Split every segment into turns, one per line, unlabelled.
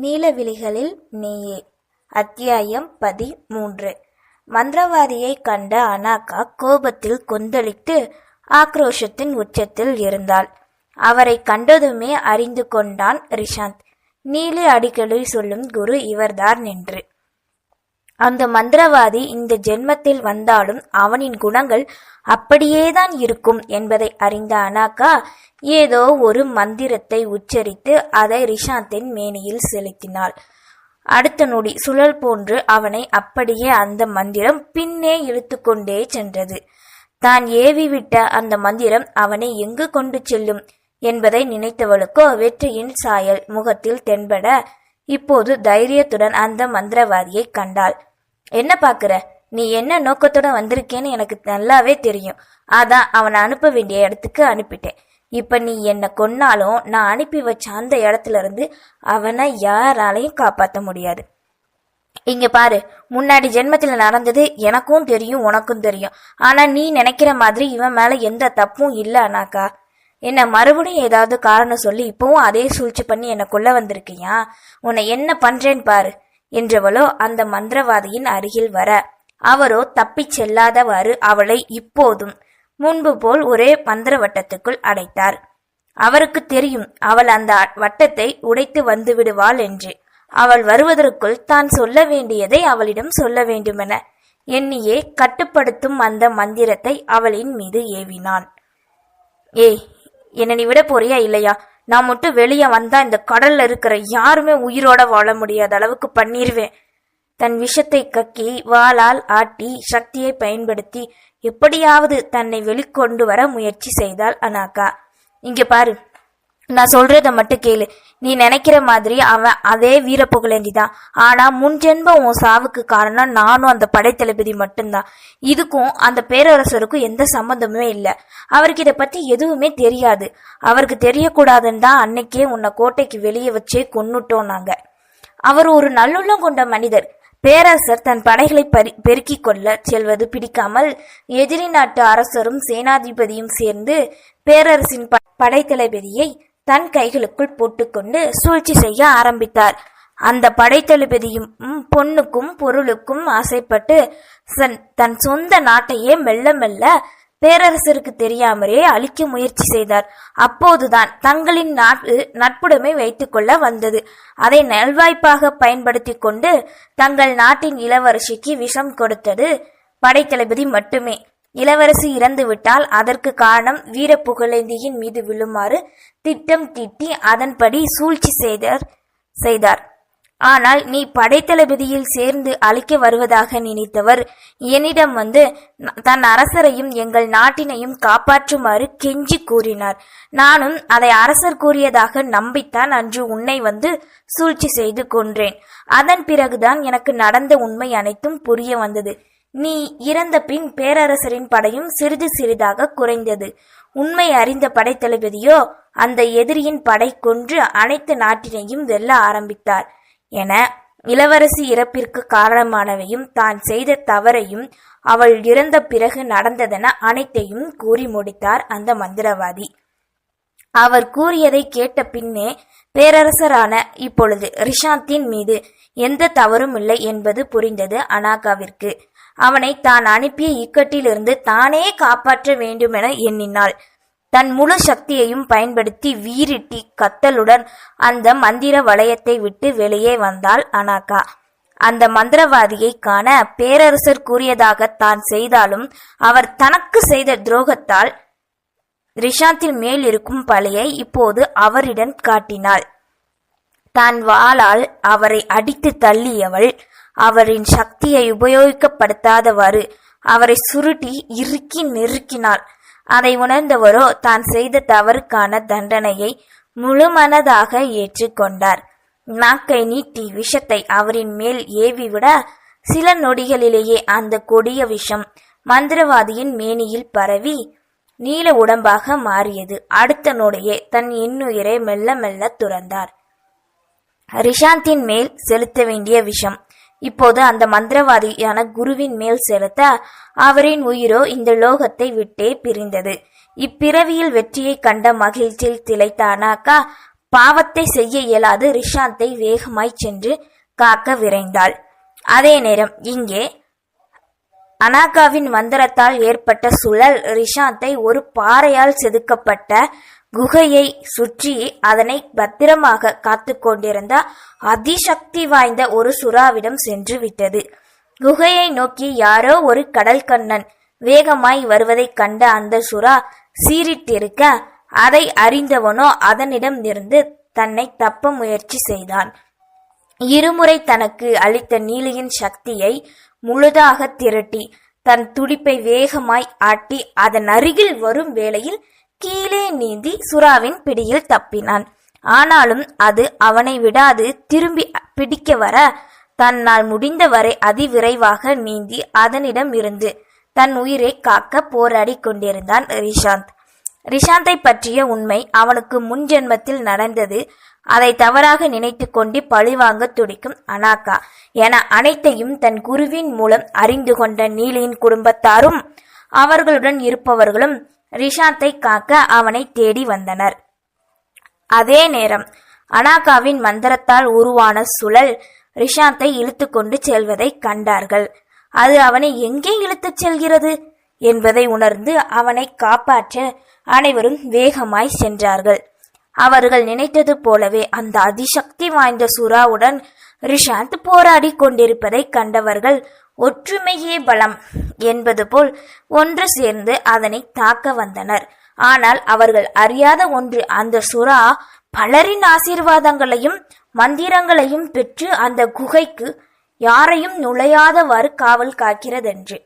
நீலவிழிகளில் நீயே. அத்தியாயம் பதிமூன்று. மந்திரவாதியை கண்ட அனாகா கோபத்தில் கொந்தளித்து ஆக்ரோஷத்தின் உச்சத்தில் இருந்தாள். அவரை கண்டதுமே அறிந்து கொண்டான் ரிஷாந்த். நீலி அடிக்கடி சொல்லும் குரு இவர்தான் என்று. அந்த மந்திரவாதி இந்த ஜென்மத்தில் வந்தாலும் அவனின் குணங்கள் அப்படியேதான் இருக்கும் என்பதை அறிந்த அனாக்கா ஏதோ ஒரு மந்திரத்தை உச்சரித்து அதை ரிஷாந்தின் மேனியில் செலுத்தினாள். அடுத்த நொடி சுழல் போன்று அவனை அப்படியே அந்த மந்திரம் பின்னே இழுத்து கொண்டே சென்றது. தான் ஏவிவிட்ட அந்த மந்திரம் அவனை எங்கு கொண்டு செல்லும் என்பதை நினைத்தவளுக்கோ வெற்றியின் சாயல் முகத்தில் தென்பட இப்போது தைரியத்துடன் அந்த மந்திரவாதியை கண்டாள். என்ன பாக்குற நீ என்ன நோக்கத்தோட வந்திருக்கேன்னு எனக்கு நல்லாவே தெரியும். அதான் அவனை அனுப்ப வேண்டிய இடத்துக்கு அனுப்பிட்டேன். இப்ப நீ என்ன கொன்னாலும் நான் அனுப்பி வச்ச அந்த இடத்துல இருந்து அவனை யாராலையும் காப்பாற்ற முடியாது. இங்க பாரு முன்னாடி ஜென்மத்தில் நடந்தது எனக்கும் தெரியும் உனக்கும் தெரியும். ஆனா நீ நினைக்கிற மாதிரி இவன் மேல எந்த தப்பும் இல்ல அனாக்கா என்ன மறுபடியும் ஏதாவது காரணம் சொல்லி இப்பவும் அதே சூழ்ச்சி பண்ணி என்னை கொல்ல வந்திருக்கியா? உன்னை என்ன பண்றேன் பாரு என்றவளோ அந்த மந்திரவாதியின் அருகில் வர. அவரோ தப்பிச் செல்லாதவாறு அவளை இப்போதும் முன்பு போல் ஒரே மந்திர வட்டத்துக்குள் அடைத்தார். அவருக்கு தெரியும் அவள் அந்த வட்டத்தை உடைத்து வந்து விடுவாள் என்று. அவள் வருவதற்குள் தான் சொல்ல வேண்டியதை அவளிடம் சொல்ல வேண்டுமென எண்ணியே கட்டுப்படுத்தும் அந்த மந்திரத்தை அவளின் மீது ஏவினான். ஏய் என்னை நீ விட போறியா இல்லையா? நான் மட்டும் வெளியே வந்தா இந்த கடல்ல இருக்கிற யாருமே உயிரோட வாழ முடியாத அளவுக்கு பண்ணிருவேன். தன் விஷத்தை கக்கி வாளால் ஆட்டி சக்தியை பயன்படுத்தி எப்படியாவது தன்னை வெளிக்கொண்டு வர முயற்சி செய்தாள் அனாக்கா. இங்க பாரு. நான் சொல்றத மட்டும் கேளு. நீ நினைக்கிற மாதிரி அவன் அதே வீரப்புகழேந்தி தான் ஆனா முன் உன் சாவுக்கு காரணம் நானும் அந்த படைத்தளபதி மட்டும்தான். இதுக்கும் அந்த பேரரசருக்கும் எந்த சம்பந்தமுமே இல்லை. அவருக்கு இதை பத்தி எதுவுமே தெரியாது. அவருக்கு தெரியக்கூடாதுன்னு தான் அன்னைக்கே உன்னை கோட்டைக்கு வெளியே வச்சே கொன்னுட்டோம் நாங்க. அவர் ஒரு நல்லுள்ளம் கொண்ட மனிதர். பேரரசர் தன் படைகளை பரி பெருக்கிக் கொள்ள செல்வது பிடிக்காமல் எதிரி நாட்டு அரசரும் சேனாதிபதியும் சேர்ந்து பேரரசின் ப- படைத்தளபதியை தன் கைகளுக்குள் போட்டுக்கொண்டு சூழ்ச்சி செய்ய ஆரம்பித்தார். அந்த படைத்தளபதியும் பொண்ணுக்கும் பொருளுக்கும் ஆசைப்பட்டு சன்- தன் சொந்த நாட்டையே மெல்ல மெல்ல பேரரசருக்கு தெரியாமலே அழிக்க முயற்சி செய்தார். அப்போதுதான் தங்களின் நாட்டு நட்புடைமை வைத்துக்கொள்ள வந்தது. அதை நல்வாய்ப்பாக பயன்படுத்தி கொண்டு தங்கள் நாட்டின் இளவரசிக்கு விஷம் கொடுத்தது படைத்தளபதி மட்டுமே. இளவரசி இறந்துவிட்டால் அதற்கு காரணம் வீரப்புகழேந்தியின் மீது விழுமாறு திட்டம் தீட்டி அதன்படி சூழ்ச்சி செய்தார் செய்தார். ஆனால் நீ படைத்தளபதியில் சேர்ந்து அழிக்க வருவதாக நினைத்தவர். என்னிடம் வந்து தன் அரசரையும் எங்கள் நாட்டினையும் காப்பாற்றுமாறு கெஞ்சி கூறினார். நானும் அதை அரசர் கூறியதாக நம்பித்தான் அன்று உன்னை வந்து சூழ்ச்சி செய்து கொன்றேன். அதன் பிறகுதான் எனக்கு நடந்த உண்மை அனைத்தும் புரிய வந்தது. நீ இறந்த பின் பேரரசரின் படையும் சிறிது சிறிதாக குறைந்தது. உண்மை அறிந்த படைத்தளபதியோ அந்த எதிரியின் படை கொன்று அனைத்து நாட்டினையும் வெல்ல ஆரம்பித்தார். என இளவரசி இறப்பிற்கு காரணமானவையும் தான் செய்த தவறையும் அவள் இறந்த பிறகு நடந்ததென அனைத்தையும் கூறி முடித்தார் அந்த மந்திரவாதி. அவர் கூறியதை கேட்ட பின்னே பேரரசரான இப்பொழுது ரிஷாந்தின் மீது எந்த தவறும் இல்லை என்பது புரிந்தது அனாகாவிற்கு அவனை தான் அனுப்பிய இக்கட்டிலிருந்து தானே காப்பாற்ற வேண்டுமென எண்ணினாள். தன் முழு சக்தியையும் பயன்படுத்தி வீரிட்டி கத்தலுடன் அந்த மந்திர வளையத்தை விட்டு வெளியே வந்தாள் அனாகா அந்த மந்திரவாதியை காண பேரரசர் கூறியதாக தான் செய்தாலும் அவர் தனக்கு செய்த துரோகத்தால் ரிஷாந்தின் மேல் இருக்கும் பழையை இப்போது அவரிடம் காட்டினாள். தான் வாளால் அவரை அடித்து தள்ளியவள் அவரின் சக்தியை உபயோகிக்கப்படுத்தாதவாறு அவரை சுருட்டி இறுக்கி நெருக்கினாள். அதை உணர்ந்தவரோ தான் செய்த தவறுக்கான தண்டனையை முழுமனதாக ஏற்றுக்கொண்டார். நாக்கை நீட்டி விஷத்தை அவரின் மேல் ஏவிவிட சில நொடிகளிலேயே அந்த கொடிய விஷம் மந்திரவாதியின் மேனியில் பரவி நீல உடம்பாக மாறியது. அடுத்த நொடியே தன் இன்னுயிரை மெல்ல மெல்ல துறந்தார். ரிஷாந்தின் மேல் செலுத்த வேண்டிய விஷம் இப்போது அந்த மந்திரவாதியான குருவின் மேல் செலுத்த அவரின் உயிரோ இந்த லோகத்தை விட்டே பிரிந்தது. இப்பிறவியில் வெற்றியை கண்ட மகிழ்ச்சியில் திளைத்த அனாக்கா பாவத்தை செய்ய இயலாது ரிஷாந்தை வேகமாய் சென்று காக்க விரைந்தாள். அதே நேரம் இங்கே அனாகாவின் மந்திரத்தால் ஏற்பட்ட சுழல் ரிஷாந்தை ஒரு பாறையால் செதுக்கப்பட்ட குகையை சுற்றி அதனை பத்திரமாக காத்து கொண்டிருந்த அதிசக்தி வாய்ந்த ஒரு சுறாவிடம் சென்று விட்டது. குகையை நோக்கி யாரோ ஒரு கடல் கண்ணன் வேகமாய் வருவதைக் கண்ட அந்த சுறா சீரிட்டிருக்க அதை அறிந்தவனோ அதனிடம் இருந்து தன்னை தப்ப முயற்சி செய்தான். இருமுறை தனக்கு அளித்த நீலியின் சக்தியை முழுதாக திரட்டி தன் துடிப்பை வேகமாய் ஆட்டி அதன் அருகில் வரும் வேளையில் கீழே நீந்தி சுறாவின் பிடியில் தப்பினான். ஆனாலும் அது அவனை விடாது திரும்பி பிடிக்க வர தன்னால் முடிந்தவரை அதிவிரைவாக நீந்தி அதனிடம் இருந்து தன் உயிரை காக்க போராடி கொண்டிருந்தான் ரிஷாந்த். ரிஷாந்தை பற்றிய உண்மை அவனுக்கு முன் ஜென்மத்தில் நடந்தது. அதை தவறாக நினைத்து கொண்டு பழிவாங்க துடிக்கும் அனாக்கா என அனைத்தையும் தன் குருவின் மூலம் அறிந்து கொண்ட நீலியின் குடும்பத்தாரும் அவர்களுடன் இருப்பவர்களும் ரிஷாந்தை காக்க அவனை தேடி வந்தனர். அதே நேரம் அனாகாவின் மந்திரத்தால் உருவான சுழல் ரிஷாந்தை இழுத்து கொண்டு செல்வதை கண்டார்கள். அது அவனை எங்கே இழுத்துச் செல்கிறது என்பதை உணர்ந்து அவனை காப்பாற்ற அனைவரும் வேகமாய் சென்றார்கள். அவர்கள் நினைத்தது போலவே அந்த அதிசக்தி வாய்ந்த சுறாவுடன் ரிஷாந்த் போராடி கொண்டிருப்பதை கண்டவர்கள் ஒற்றுமையே பலம் என்பது போல் ஒன்று சேர்ந்து அதனை தாக்க வந்தனர். ஆனால் அவர்கள் அறியாத ஒன்று அந்த சுறா பலரின் ஆசீர்வாதங்களையும் மந்திரங்களையும் பெற்று அந்த குகைக்கு யாரையும் நுழையாதவாறு காவல் காக்கிறதென்று.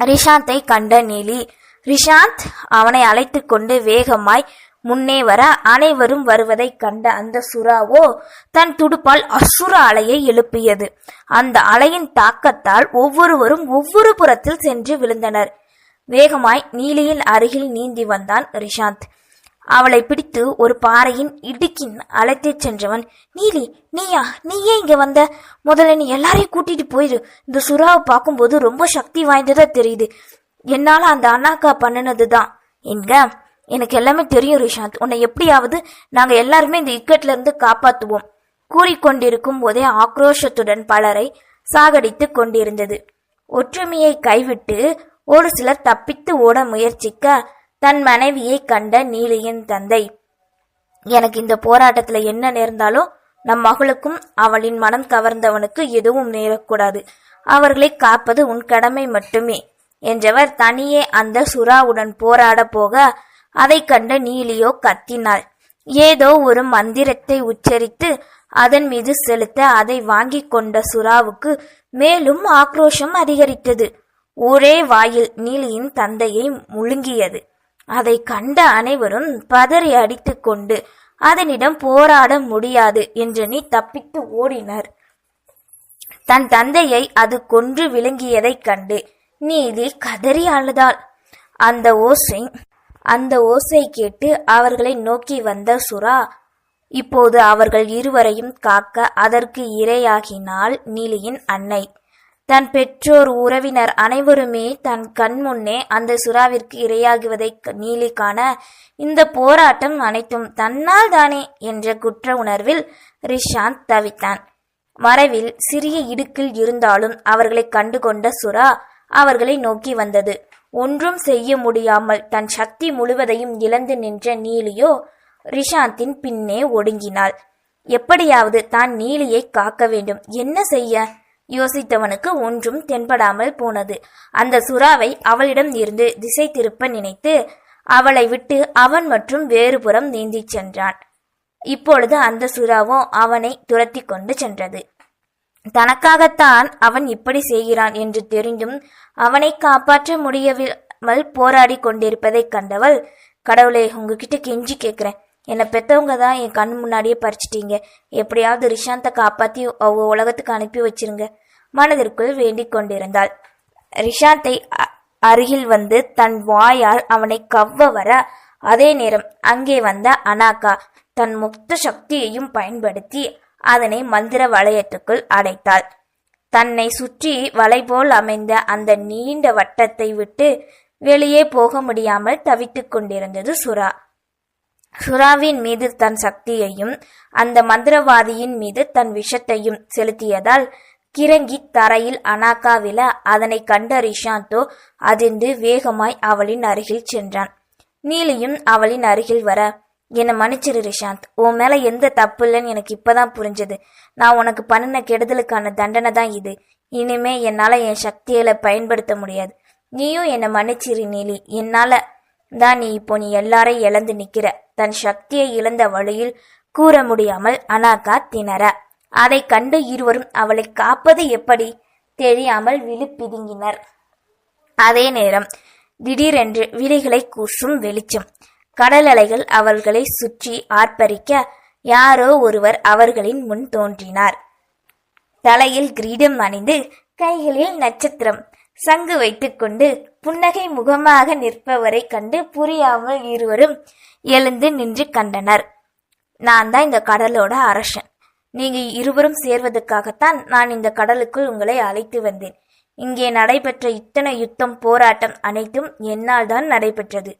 ரிஷாந்தை கண்ட நீலி ரிஷாந்த் அவனை அழைத்து கொண்டு வேகமாய் முன்னே வர அனைவரும் வருவதைக் கண்ட அந்த சுறாவோ தன் துடுப்பால் அசுர அலையை எழுப்பியது. அந்த அலையின் தாக்கத்தால் ஒவ்வொருவரும் ஒவ்வொரு புறத்தில் சென்று விழுந்தனர். வேகமாய் நீலியின் அருகில் நீந்தி வந்தான் ரிஷாந்த். அவளை பிடித்து ஒரு பாறையின் இடுக்கின் அழைத்துச் சென்றவன் நீலி நீயா? நீயே இங்க வந்த? முதல்ல நீ எல்லாரையும் கூட்டிட்டு போயிரு. இந்த சுறாவை பார்க்கும்போது ரொம்ப சக்தி வாய்ந்ததா தெரியுது. என்னால அந்த அண்ணாக்கா பண்ணினதுதான். என்க எனக்கு எல்லாமே தெரியும் ரிஷாந்த். உன்னை எப்படியாவது நாங்க எல்லாருமே இந்த இக்கட்ல இருந்து காப்பாத்துவோம். கூறிக்கொண்டிருக்கும் போதே ஆக்ரோஷத்துடன் பலரை சாகடித்துக் கொண்டிருந்தது. ஒற்றுமையை கைவிட்டு ஒரு சிலர் தப்பித்து ஓட முயற்சிக்க தன் மனைவியை கண்ட நீலியின் தந்தை எனக்கு இந்த போராட்டத்துல என்ன நேர்ந்தாலும் நம் மகளுக்கும் அவளின் மனம் கவர்ந்தவனுக்கு எதுவும் நேரக்கூடாது. அவர்களை காப்பது உன் கடமை மட்டுமே என்றவர் தனியே அந்த சுறாவுடன் போராட போக அதை கண்ட நீலியோ கத்தினாள். ஏதோ ஒரு மந்திரத்தை உச்சரித்து அதன் மீது செலுத்த அதை வாங்கி கொண்ட சுறாவுக்கு மேலும் ஆக்ரோஷம் அதிகரித்தது. ஒரே வாயில் நீலியின் தந்தையை முழுங்கியது. அதை கண்ட அனைவரும் பதறி அடித்துக்கொண்டு அதனிடம் போராட முடியாது என்று நீ தப்பித்து ஓடினர். தன் தந்தையை அது கொன்று விழுங்கியதைக் கண்டு நீதி கதறி அழுதாள். அந்த ஓசை அந்த ஓசை கேட்டு அவர்களை நோக்கி வந்த சுறா இப்போது அவர்கள் இருவரையும் காக்க அதற்கு இரையாகினாள் நீலியின் அன்னை. தன் பெற்றோர் உறவினர் அனைவருமே தன் கண் முன்னே அந்த சுறாவிற்கு இரையாகுவதை க- நீலி காண இந்த போராட்டம் அனைத்தும் தன்னால் தானே என்ற குற்ற உணர்வில் ரிஷாந்த் தவித்தான். மறைவில் சிறிய இடுக்கில் இருந்தாலும் அவர்களை கண்டுகொண்ட சுறா அவர்களை நோக்கி வந்தது. ஒன்றும் செய்ய முடியாமல் தன் சக்தி முழுவதையும் இழந்து நின்ற நீலியோ ரிஷாந்தின் பின்னே ஒடுங்கினாள். எப்படியாவது தான் நீலியை காக்க வேண்டும். என்ன செய்ய? யோசித்தவனுக்கு ஒன்றும் தென்படாமல் போனது. அந்த சுறாவை அவளிடம் இருந்து திசை திருப்ப நினைத்து அவளை விட்டு அவன் மற்றும் வேறுபுறம் நீந்திச் சென்றான். இப்பொழுது அந்த சுறாவோ அவனை துரத்தி கொண்டு சென்றது. தனக்காகத்தான் அவன் இப்படி செய்கிறான் என்று தெரிந்தும் அவனை காப்பாற்ற முடியவில்மல் போராடி கொண்டிருப்பதை கண்டவள் கடவுளே உங்ககிட்ட கெஞ்சி கேட்குறேன் என்னை பெத்தவங்க தான் என் கண் முன்னாடியே பறிச்சிட்டீங்க. எப்படியாவது ரிஷாந்தை காப்பாற்றி அவங்க உலகத்துக்கு அனுப்பி வச்சிருங்க. மனதிற்குள் வேண்டிக் கொண்டிருந்தாள். ரிஷாந்தை அருகில் வந்து தன் வாயால் அவனை கவ்வ வர அதே நேரம் அங்கே வந்த அனாகா தன் முக்த சக்தியையும் பயன்படுத்தி அதனை மந்திர வளையத்துக்குள் அடைத்தாள். தன்னை சுற்றி வலை போல் அமைந்த அந்த நீண்ட வட்டத்தை விட்டு வெளியே போக முடியாமல் தவித்துக் கொண்டிருந்தது சுறா சுறாவின் மீது தன் சக்தியையும் அந்த மந்திரவாதியின் மீது தன் விஷத்தையும் செலுத்தியதால் கிறங்கி தரையில் அனாக்கா விழ அதனை கண்ட ரிஷாந்தோ அதிர்ந்து வேகமாய் அவளின் அருகில் சென்றான். நீலியும் அவளின் அருகில் வர என்னை மன்னிச்சிரு ரிஷாந்த். உன் மேல எந்த தப்பு இல்லைன்னு எனக்கு இப்பதான் புரிஞ்சது. நான் உனக்கு பண்ணின கெடுதலுக்கான தண்டனை தான் இது. இனிமே என்னால என் சக்திகளை பயன்படுத்த முடியாது. நீயும் என்னை மன்னிச்சிரு நீலி. என்னால தான் நீ இப்போ நீ எல்லாரையும் இழந்து நிக்கிற. தன் சக்தியை இழந்த வழியில் கூற முடியாமல் அனாகா திணற. அதை கண்டு இருவரும் அவளை காப்பது எப்படி? தெரியாமல் விழிப்பிதுங்கினர். அதே நேரம் திடீரென்று விழிகளை கூசும் வெளிச்சம். கடல் அலைகள் அவர்களை சுற்றி ஆர்ப்பரிக்க யாரோ ஒருவர் அவர்களின் முன் தோன்றினார். தலையில் கிரீடம் அணிந்து கைகளில் நட்சத்திரம் சங்கு வைத்துக்கொண்டு புன்னகை முகமாக நிற்பவரை கண்டு புரியாமல் இருவரும் எழுந்து நின்று கண்டனர். நான் தான் இந்த கடலோட அரசன். நீங்க இருவரும் சேர்வதற்காகத்தான் நான் இந்த கடலுக்குள் உங்களை அழைத்து வந்தேன். இங்கே நடைபெற்ற இத்தனை யுத்தம் போராட்டம் அனைத்தும் என்னால் தான் நடைபெற்றது.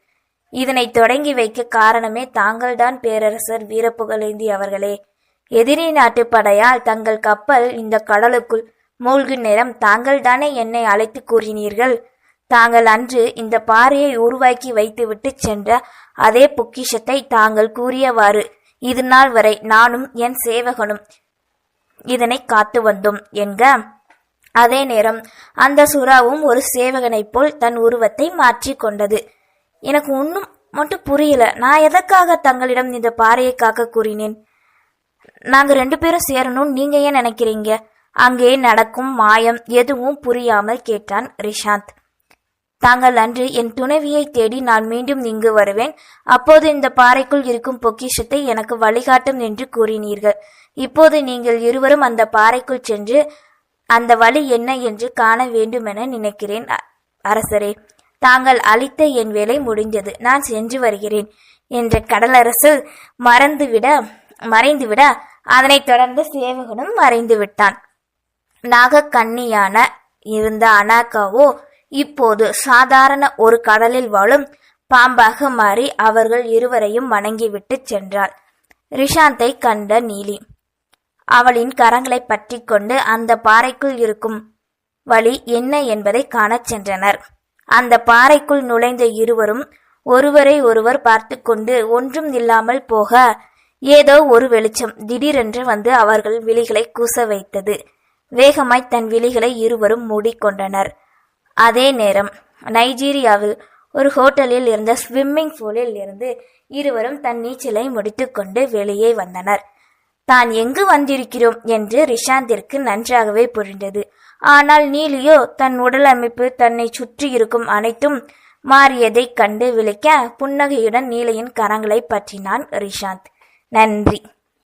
இதனை தொடங்கி வைக்க காரணமே தாங்கள்தான் பேரரசர் வீரப்புகழேந்தி அவர்களே. எதிரி நாட்டு படையால் தங்கள் கப்பல் இந்த கடலுக்குள் மூழ்கும் நேரம் தாங்கள் தானே என்னை அழைத்து கூறினீர்கள்? தாங்கள் அன்று இந்த பாறையை உருவாக்கி வைத்துவிட்டு சென்ற அதே பொக்கிஷத்தை தாங்கள் கூறியவாறு இது நாள் வரை நானும் என் சேவகனும் இதனை காத்து வந்தோம் என்க. அதே நேரம் அந்த சுறாவும் ஒரு சேவகனைப் போல் தன் உருவத்தை மாற்றிக் கொண்டது. எனக்கு ஒன்றும் மட்டும் புரியல. நான் எதற்காக தங்களிடம் இந்த பாறையை காக்க கூறினேன்? நாங்க ரெண்டு பேரும் சேரணும்னு நீங்க ஏன் நினைக்கிறீங்க? அங்கே நடக்கும் மாயம் எதுவும் புரியாமல் கேட்டான் ரிஷாந்த். தாங்கள் அன்று என் துணைவியை தேடி நான் மீண்டும் இங்கு வருவேன். அப்போது இந்த பாறைக்குள் இருக்கும் பொக்கிஷத்தை எனக்கு வழிகாட்டும் என்று கூறினீர்கள். இப்போது நீங்கள் இருவரும் அந்த பாறைக்குள் சென்று அந்த வழி என்ன என்று காண வேண்டுமென நினைக்கிறேன் அ- அரசரே. தாங்கள் அளித்த என் வேலை முடிந்தது. நான் சென்று வருகிறேன் என்ற கடலரசு மறந்துவிட மறைந்துவிட அதனைத் தொடர்ந்து சேவகனும் மறைந்து விட்டான் நாகக்கண்ணியான இருந்த அனாக்காவோ இப்போது சாதாரண ஒரு கடலில் வாழும் பாம்பாக மாறி அவர்கள் இருவரையும் வணங்கிவிட்டு சென்றாள். ரிஷாந்தை கண்ட நீலி அவளின் கரங்களை பற்றி கொண்டு அந்த பாறைக்குள் இருக்கும் வழி என்ன என்பதை காணச் சென்றனர். அந்த பாறைக்குள் நுழைந்த இருவரும் ஒருவரை ஒருவர் பார்த்து கொண்டு ஒன்றும் இல்லாமல் போக ஏதோ ஒரு வெளிச்சம் திடீரென்று வந்து அவர்கள் விழிகளை கூச வைத்தது. வேகமாய் தன் விழிகளை இருவரும் மூடிக்கொண்டனர். அதே நேரம் நைஜீரியாவில் ஒரு ஹோட்டலில் இருந்த ஸ்விம்மிங் பூலில் இருந்து இருவரும் தன் நீச்சலை முடித்துக்கொண்டு வெளியே வந்தனர். தான் எங்கு வந்திருக்கிறோம்? என்று ரிஷாந்திற்கு நன்றாகவே புரிந்தது. ஆனால் நீலியோ தன் உடல் அமைப்பு தன்னை சுற்றி இருக்கும் அனைத்தும் மாறியதைக் கண்டு விழிக்க புன்னகையுடன் நீலையின் கரங்களை பற்றினான் ரிஷாந்த். நன்றி.